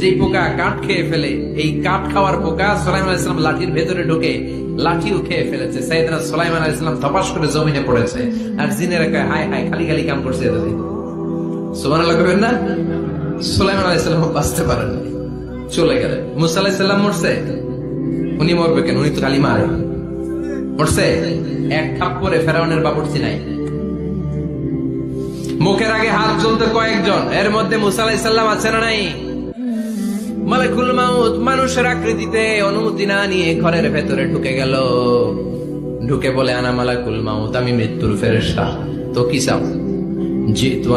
যে পোকা কাঠ খেয়ে ফেলে, এই কাঠ খাওয়ার পোকা সোলাইমান আলাইহিস লাঠির ভেতরে ঢুকে, লাঠিও খেয়ে ফেলেছে। সাইয়েদনা সোলাইমান আলাইহিস ধপাস করে জমিনে পড়েছে আর জিনেরা কয় হায় হায় খালি খালি কাম করছে করবেন না? বাঁচতে পারেন চলে গেলেন। মুসা আলাইহিস সালাম মরছে? উনি মরবে কেন? উনি তো খালি মারে। মরছে? এক থাপ করে ফেরাউনের বাবুর্চি নাই। মুখের আগে হাত চলতে কয়েকজন। এর মধ্যে মুসা আলাইসাল্লাম আছে না নাই? মালাকুল মাউত, মানুষের আকৃতিতে অনুমতি না নিয়ে ঘরের ভেতরে ঢুকে গেল। ঢুকে বলে, আনা মালাকুল মাউত, আমি মৃত্যুর ফেরেস্তা তো কি চাও? যেহেতু